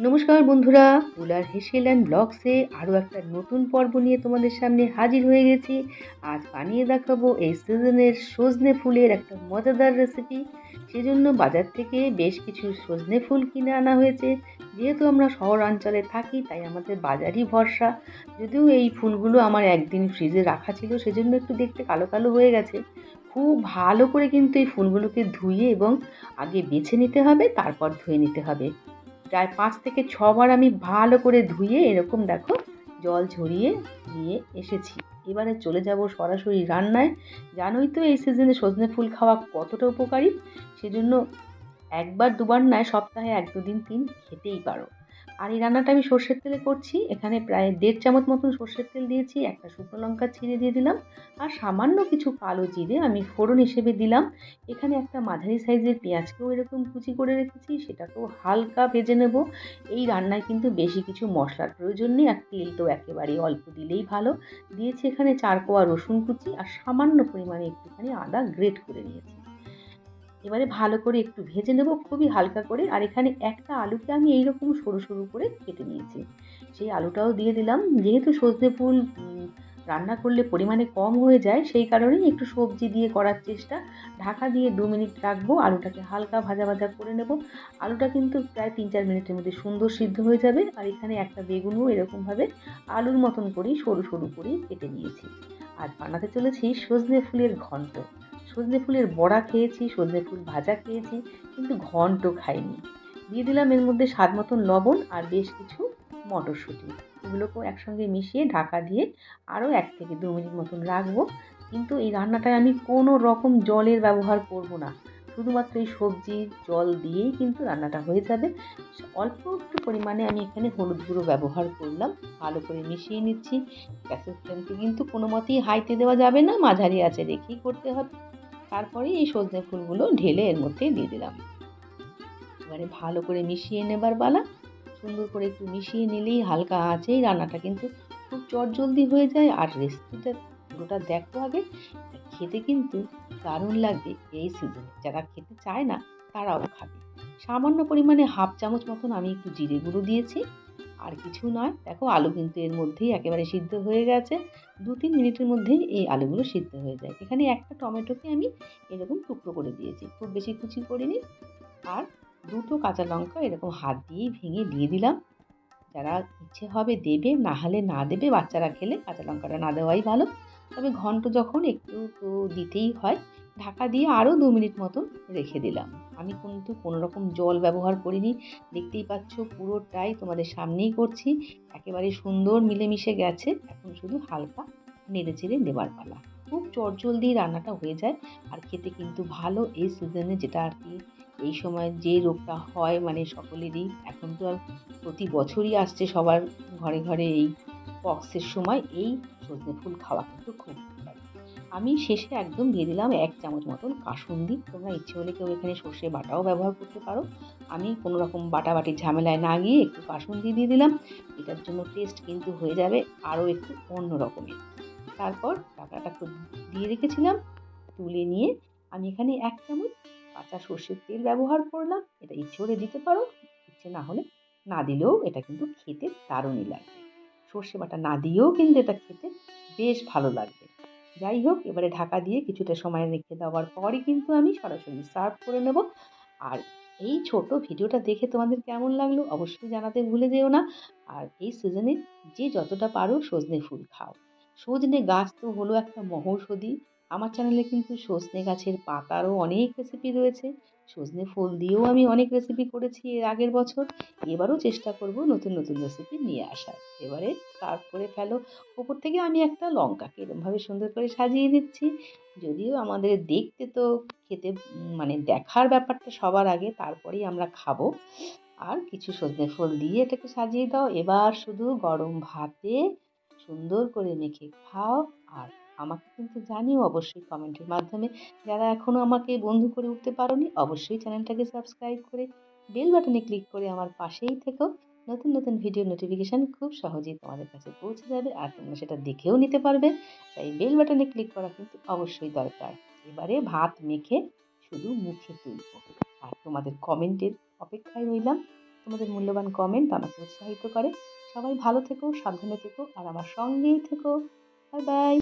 নমস্কার বন্ধুরা, পুলার হেসেল অ্যান্ড ব্লগসে আরও একটা নতুন পর্ব নিয়ে তোমাদের সামনে হাজির হয়ে গেছি। আজ বানিয়ে দেখাবো এই সিজনের সজনে ফুলের একটা মজাদার রেসিপি সেজন্য বাজার থেকে বেশ কিছু সজনে ফুল কিনে আনা হয়েছে। যেহেতু আমরা শহর অঞ্চলে থাকি, তাই আমাদের বাজারই ভরসা। যদিও এই ফুলগুলো আমার একদিন ফ্রিজে রাখা ছিল, সেজন্য একটু দেখতে কালো কালো হয়ে গেছে। খুব ভালো করে কিন্তু এই ফুলগুলোকে ধুয়ে এবং আগে বেছে নিতে হবে, তারপর ধুয়ে নিতে হবে। প্রায় পাঁচ থেকে ছবার আমি ভালো করে ধুয়ে এরকম দেখো জল ঝরিয়ে নিয়ে এসেছি। এবারে চলে যাব সরাসরি রান্নায়। জানোই তো এই সিজনে সজনে ফুল খাওয়া কতটা উপকারী? সেজন্য একবার দুবার নয়, সপ্তাহে এক দুদিন তিন খেতেই পারো। আর এই রান্নাটা আমি সর্ষের তেলে করছি। এখানে প্রায় দেড় চামচ মতন সর্ষের তেল দিয়েছি, একটা শুকনো লঙ্কা ছিঁড়ে দিয়ে দিলাম, আর সামান্য কিছু কালো জিরে আমি ফোড়ন হিসেবে দিলাম। এখানে একটা মাঝারি সাইজের পেঁয়াজকেও এরকম কুচি করে রেখেছি, সেটাকেও হালকা ভেজে নেব। এই রান্নায় কিন্তু বেশি কিছু মশলার প্রয়োজন নেই, আর তেল তো একেবারে অল্প দিলেই ভালো। দিয়েছি এখানে চার কোয়া রসুন কুচি, আর সামান্য পরিমাণে একটুখানি আদা গ্রেট করে নিয়েছি। এবারে ভালো করে একটু ভেজে নেব, খুবই হালকা করে। আর এখানে একটা আলুকে আমি এইরকম সরু সরু করে কেটে নিয়েছি। সেই আলুটাও দিয়ে দিলাম। যেহেতু সজনে ফুল রান্না করলে পরিমাণে কম হয়ে যায়, সেই কারণেই একটু সবজি দিয়ে করার চেষ্টা। ঢাকা দিয়ে দু মিনিট রাখব, আলুটাকে হালকা ভাজা ভাজা করে নেব। আলুটা কিন্তু প্রায় তিন চার মিনিটের মধ্যে সুন্দর সিদ্ধ হয়ে যাবে। আর এখানে একটা বেগুনও এরকমভাবে আলুর মতন করেই সরু সরু করেই কেটে নিয়েছি। আর বানাতে চলেছি সজনে ফুলের ঘন্ট। সজনে ফুলের বড়া খেয়েছি, সজনে ফুল ভাজা খেয়েছি, কিন্তু ঘন্ট খাইনি। দিয়ে দিলাম এর মধ্যে স্বাদ মতন লবণ আর বেশ কিছু মটরশুঁটি। এগুলোকেও একসঙ্গে মিশিয়ে ঢাকা দিয়ে আরও এক থেকে দু মিনিট মতন রাখব। কিন্তু এই রান্নাটায় আমি কোনো রকম জলের ব্যবহার করব না। শুধুমাত্র এই সবজি, জল দিয়েই কিন্তু রান্নাটা হয়ে যাবে। অল্প একটু পরিমাণে আমি এখানে হলুদ গুঁড়ো ব্যবহার করলাম। ভালো করে মিশিয়ে নিচ্ছি। গ্যাসের ফ্লেমকে কিন্তু কোনো মতেই হাইতে দেওয়া যাবে না, মাঝারি আছে রেখেই করতে হবে। তারপরে এই সজনে ফুলগুলো ঢেলে এর মধ্যে দিয়ে দিলাম। এবারে ভালো করে মিশিয়ে নেবার বালা সুন্দর করে একটু মিশিয়ে নিলেই হালকা আঁচেই রান্নাটা কিন্তু খুব চটজলদি হয়ে যায় আর রেসিপিটা পুরোটা দেখো আগে খেতে কিন্তু দারুণ লাগবে এই সিজনে যারা খেতে চায় না, তারাও খাবে। সামান্য পরিমাণে হাফ চামচ মতন আমি একটু জিরে গুঁড়ো দিয়েছি। আর কিছু নয়, দেখো আলু কিন্তু এর মধ্যেই একেবারে সিদ্ধ হয়ে গেছে। দু তিন মিনিটের মধ্যেই এই আলুগুলো সিদ্ধ হয়ে যায়। এখানে একটা টমেটোকে আমি এরকম টুকরো করে দিয়েছি। খুব বেশি কুচি করিনি। আর দুটো কাঁচা লঙ্কা এরকম হাত দিয়েই ভেঙে দিয়ে দিলাম। যারা ইচ্ছে হবে দেবে, না হলে না দেবে, বাচ্চারা খেলে কাঁচা লঙ্কাটা না দেওয়াই ভালো। তবে ঘন্ট যখন একটু তো দিতেই হয়, ঢাকা দিয়ে আরও দু মিনিট মতন রেখে দিলাম। আমি কিন্তু কোনো রকম জল ব্যবহার করিনি। দেখতেই পাচ্ছ পুরোটাই তোমাদের সামনেই করছি। একেবারে সুন্দর মিলেমিশে গেছে। এখন শুধু হালকা নেড়ে চেড়ে নেবার পালা। খুব চটজলদি রান্নাটা হয়ে যায় আর খেতে কিন্তু ভালো এই সিজনে যেটা আর কি। এই সময় যে রোগটা হয় মানে সকলেরই। এখন তো আর প্রতি বছরই আসছে সবার ঘরে ঘরে এই পক্সের সময় এই সজনে ফুল খাওয়া কিন্তু খুব আমি শেষে একদম দিয়ে দিলাম এক চামচ মতন কাসুন্দি। তোমরা ইচ্ছে হলে কেউ এখানে সর্ষে বাটাও ব্যবহার করতে পারো। আমি কোনো রকম বাটাবাটির ঝামেলায় না গিয়ে একটু কাসুন্দি দিয়ে দিলাম। এটার জন্য টেস্ট কিন্তু হয়ে যাবে আরও একটু অন্য রকমের। তারপর টাকাটা দিয়ে রেখেছিলাম, তুলে নিয়ে আমি এখানে এক চামচ কাঁচা সর্ষের তেল ব্যবহার করলাম। এটা ইচ্ছে হলে দিতে পারো, ইচ্ছে না হলে না দিলেও এটা কিন্তু খেতে দারুণই লাগবে। সর্ষে বাটা না দিয়েও কিন্তু এটা খেতে বেশ ভালো লাগবে। যাই হোক, এবারে ঢাকা দিয়ে কিছুটা সময় রেখে দেওয়ার পরই কিন্তু আমি সরাসরি সার্ভ করে নেব। আর এই ছোট ভিডিওটা দেখে তোমাদের কেমন লাগল অবশ্যই জানাতে ভুলে যেও না। আর এই সিজনে যে যতটা পারো সজনে ফুল খাও। সজনে গাছ তো হলো একটা মহৌষধি। আমার চ্যানেলে কিন্তু সজনে গাছের পাতারও অনেক রেসিপি রয়েছে। সজনে ফুল দিয়েও আমি অনেক রেসিপি করেছি এর আগের বছর। এবারও চেষ্টা করব নতুন নতুন রেসিপি নিয়ে আসার। এবারে সার্ভ করে ফেলো। ওপর থেকে আমি একটা লঙ্কাকে এরমভাবে সুন্দর করে সাজিয়ে দিচ্ছি যদিও আমাদের দেখতে তো খেতে মানে দেখার ব্যাপারটা সবার আগে, তারপরেই আমরা খাব। আর কিছু সজনে ফুল দিয়ে এটাকে সাজিয়ে দাও। এবার শুধু গরম ভাতে সুন্দর করে মেখে খাও আর আমাকে কিন্তু জানিও অবশ্যই কমেন্টের মাধ্যমে। যারা এখনও আমাকে বন্ধু করে উঠতে পারোনি, অবশ্যই চ্যানেলটাকে সাবস্ক্রাইব করে বেল বাটনে ক্লিক করে আমার পাশেই থেকো। নতুন নতুন ভিডিও নোটিফিকেশান খুব সহজেই তোমাদের কাছে পৌঁছে যাবে আর তোমরা সেটা দেখেও নিতে পারবে। তাই বেল বাটনে ক্লিক করা কিন্তু অবশ্যই দরকার। এবারে ভাত মেখে শুধু মুখে তুলব। আর তোমাদের কমেন্টের অপেক্ষায় রইলাম। তোমাদের মূল্যবান কমেন্ট আমাকে উৎসাহিত করে। সবাই ভালো থেকো, সাবধানে থেকো আর আমার সঙ্গেই থেকো। Bye bye